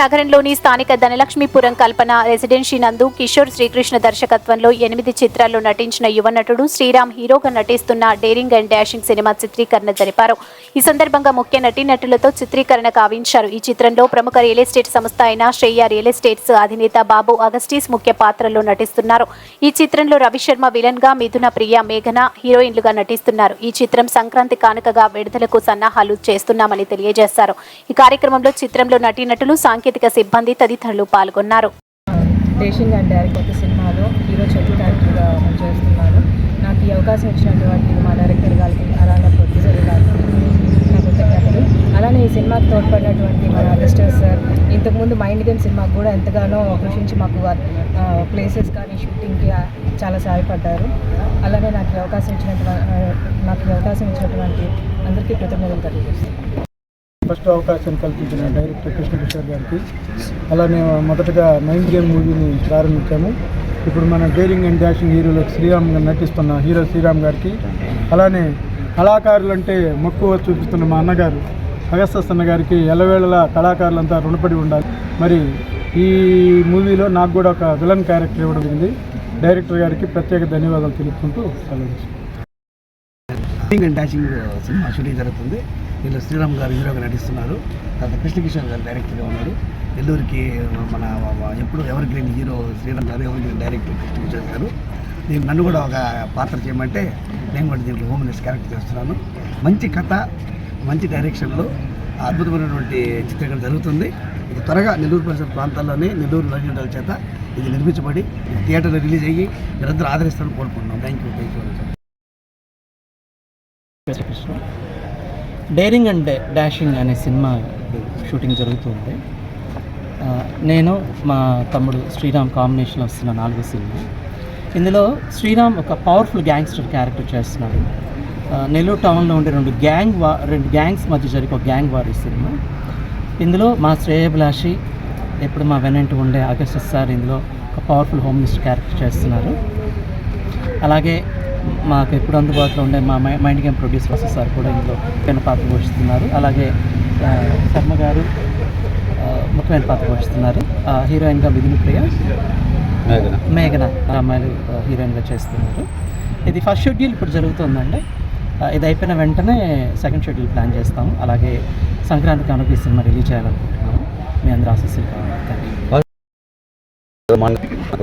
నగరంలోని స్థానిక ధనలక్ష్మీపురం కల్పన రెసిడెన్సీ నందు కిషోర్ శ్రీకృష్ణ దర్శకత్వంలో ఎనిమిది చిత్రాల్లో నటించిన యువ నటుడు శ్రీరామ్ హీరోగా నటిస్తున్న డేరింగ్ అండ్ డాషింగ్ సినిమా చిత్రీకరణ జరిపారు. ఈ సందర్భంగా ముఖ్య నటీనటులతో చిత్రీకరణ కావించారు. ఈ చిత్రంలో ప్రముఖ రియల్ ఎస్టేట్ సంస్థ అయిన శ్రేయ రియల్ ఎస్టేట్స్ అధినేత బాబు అగస్టీస్ ముఖ్య పాత్రలో నటిస్తున్నారు. ఈ చిత్రంలో రవిశర్మ విలన్గా మిథున ప్రియ మేఘన హీరోయిన్లుగా నటిస్తున్నారు. ఈ చిత్రం సంక్రాంతి కానుకగా విడుదలకు సన్నాహాలు చేస్తున్నామని తెలియజేశారు. ఈ కార్యక్రమంలో చిత్రంలో నటీనటులు సాంకేతిక సిబ్బంది తదితరులు పాల్గొన్నారు. దేశింగ్ అండ్ డైరెక్ట్ ఒక సినిమాలో హీరో చెట్టు క్యారెక్టర్గా చేస్తున్నాను నాకు ఈ అవకాశం ఇచ్చినటువంటి మా డైరెక్టర్ గారికి అలానే ప్రొడ్యూసర్ గారికి నా కృతజ్ఞతలు. అలానే ఈ సినిమాకి తోడ్పడినటువంటి మన అసిస్టెంట్ సార్ ఇంతకుముందు మైండ్ గేమ్ సినిమాకు కూడా ఎంతగానో కృషించి మాకు ప్లేసెస్ కానీ షూటింగ్కి చాలా సహాయపడ్డారు. అలానే నాకు అవకాశం ఇచ్చినటువంటి నాకు అవకాశం ఇచ్చినటువంటి అందరికీ కృతజ్ఞతలు తెలియజేస్తాను ఫస్ట్ అవకాశం కల్పించిన డైరెక్టర్ కృష్ణకిషోర్ గారికి. అలానే మొదటగా మైండ్ గేమ్ మూవీని ప్రారంభించాము. ఇప్పుడు మన డేరింగ్ అండ్ డాషింగ్ హీరోలో శ్రీరామ్ గారు నటిస్తున్న హీరో శ్రీరామ్ గారికి. అలానే కళాకారులు అంటే మక్కువ చూపిస్తున్న మా అన్నగారు అగస్తన్న గారికి ఎల్లవేళలా కళాకారులంతా రుణపడి ఉండాలి. మరి ఈ మూవీలో నాకు కూడా ఒక విలన్ క్యారెక్టర్ ఇవ్వడం జరిగింది. డైరెక్టర్ గారికి ప్రత్యేక ధన్యవాదాలు తెలుపుకుంటూ సెలవు అండ్ డాషింగ్ సినిమా షూటింగ్ జరుగుతుంది. వీళ్ళు శ్రీరామ్ గారు హీరోగా నటిస్తున్నారు. తర్వాత కృష్ణకిషోర్ గారు డైరెక్టర్గా ఉన్నారు. నెల్లూరికి మన ఎప్పుడు ఎవర్ గ్రీన్ హీరో శ్రీరామ్ గారు ఎవర్ గ్రీన్ డైరెక్టర్ కృష్ణకిషోర్ గారు. నేను నన్ను కూడా ఒక పాత్ర చేయమంటే నేను కూడా దీంట్లో హోమ్ మినిస్టర్ క్యారెక్టర్ చేస్తున్నాను. మంచి కథ మంచి డైరెక్షన్లో అద్భుతమైనటువంటి చిత్రీకరణ జరుగుతుంది. ఇది త్వరగా నెల్లూరు పరిసర ప్రాంతాల్లోనే నెల్లూరు నడిచడం చేత ఇది నిర్మించబడి థియేటర్లో రిలీజ్ అయ్యి మీరందరూ ఆదరిస్తారని కోరుకుంటున్నాం. Thank you thank you daring and dashing అనే సినిమా షూటింగ్ జరుగుతుంది. నేను మా తమ్ముడు శ్రీరామ్ కాంబినేషన్ వస్తున్న నాలుగో సినిమా. ఇందులో శ్రీరామ్ ఒక పవర్ఫుల్ గ్యాంగ్స్టర్ క్యారెక్టర్ చేస్తున్నాడు. నెల్లూరు టౌన్లో ఉండే రెండు గ్యాంగ్ వా రెండు గ్యాంగ్స్ మధ్య జరిగే ఒక గ్యాంగ్ వారి సినిమా. ఇందులో మా శ్రేయభిలాషి ఎప్పుడు మా వెనంటి ఉండే అగస్టస్ సార్ ఇందులో ఒక పవర్ఫుల్ హోమ్ మినిస్టర్ క్యారెక్టర్ చేస్తున్నారు. అలాగే మాకు ఎప్పుడు అందుబాటులో ఉండే మా మై- మైండ్ గేమ్ ప్రొడ్యూసర్ వసతి సార్ కూడా ఇందులో ముఖ్యమైన పాత్ర పోషిస్తున్నారు. అలాగే శర్మ గారు ముఖ్యమైన పాత్ర పోషిస్తున్నారు. హీరోయిన్గా మిథున ప్రియ మేఘన. అమ్మాయిలు హీరోయిన్గా చేస్తున్నారు. ఇది ఫస్ట్ షెడ్యూల్ ఇప్పుడు జరుగుతుందండి. ఇది అయిపోయిన వెంటనే సెకండ్ షెడ్యూల్ ప్లాన్ చేస్తాము. అలాగే సంక్రాంతి కానుక ఈ సినిమా రిలీజ్ చేయాలనుకుంటున్నాము. మీ అందరూ ఆశీస్సులు కావాలి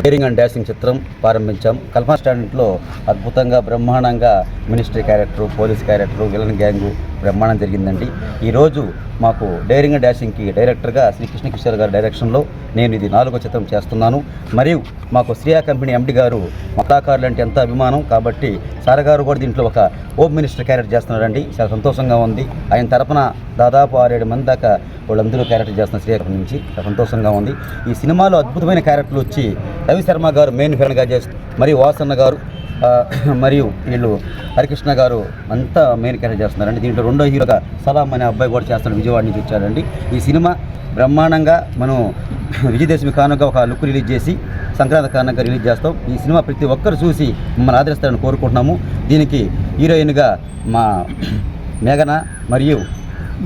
డేరింగ్ అండ్ డాషింగ్ చిత్రం ప్రారంభించాం. కల్పన స్టాండర్డ్లో అద్భుతంగా బ్రహ్మాండంగా ministry character police character villain gang బ్రహ్మాండం జరిగిందండి. ఈరోజు మాకు డైరింగ్ అండ్ డాషింగ్కి డైరెక్టర్గా శ్రీ కృష్ణ కిషోర్ గారి డైరెక్షన్లో నేను ఇది నాలుగో చిత్రం చేస్తున్నాను. మరియు మాకు శ్రీయా కంపెనీ ఎండి గారు మా కళాకారులు అంటే ఎంత అభిమానం. కాబట్టి సార్ గారు కూడా దీంట్లో ఒక హోమ్ మినిస్టర్ క్యారెక్టర్ చేస్తున్నారండి. చాలా సంతోషంగా ఉంది. ఆయన తరపున దాదాపు ఆరేడు మంది దాకా వాళ్ళందరూ క్యారెక్టర్ చేస్తున్న శ్రీయా కంపెనీ నుంచి చాలా సంతోషంగా ఉంది. ఈ సినిమాలో అద్భుతమైన క్యారెక్టర్లు వచ్చి రవి శర్మ గారు మెయిన్ ఫిల్మ్గా చేస్తూ మరియు వాసన్న గారు మరియు వీళ్ళు హరికృష్ణ గారు అంతా మెయిన్ క్యారెక్టర్ చేస్తున్నారండి. దీంట్లో రెండో హీరోగా సలాం అనే అబ్బాయి కూడా చేస్తున్నాడు విజయవాడ నుంచి వచ్చాడండి. ఈ సినిమా బ్రహ్మాండంగా మనం విజయదశమి కానుక ఒక లుక్ రిలీజ్ చేసి సంక్రాంతి కానుక రిలీజ్ చేస్తాం. ఈ సినిమా ప్రతి ఒక్కరు చూసి మమ్మల్ని ఆదరిస్తారని కోరుకుంటున్నాము. దీనికి హీరోయిన్గా మా మేఘన మరియు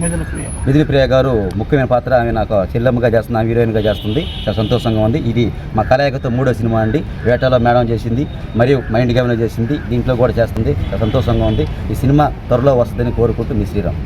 మిథున ప్రియ గారు ముఖ్యమైన పాత్ర ఆమె నాకు చెల్లెమ్మగా చేస్తుంది ఆమె హీరోయిన్గా చేస్తుంది. చాలా సంతోషంగా ఉంది. ఇది మా కలయికతో మూడో సినిమా అండి. వేటలో మేడం చేసింది మరియు మైండ్ గేమ్లో చేసింది దీంట్లో కూడా చేస్తుంది. చాలా సంతోషంగా ఉంది. ఈ సినిమా త్వరలో వస్తుందని కోరుకుంటూ మీ శ్రీరామ్.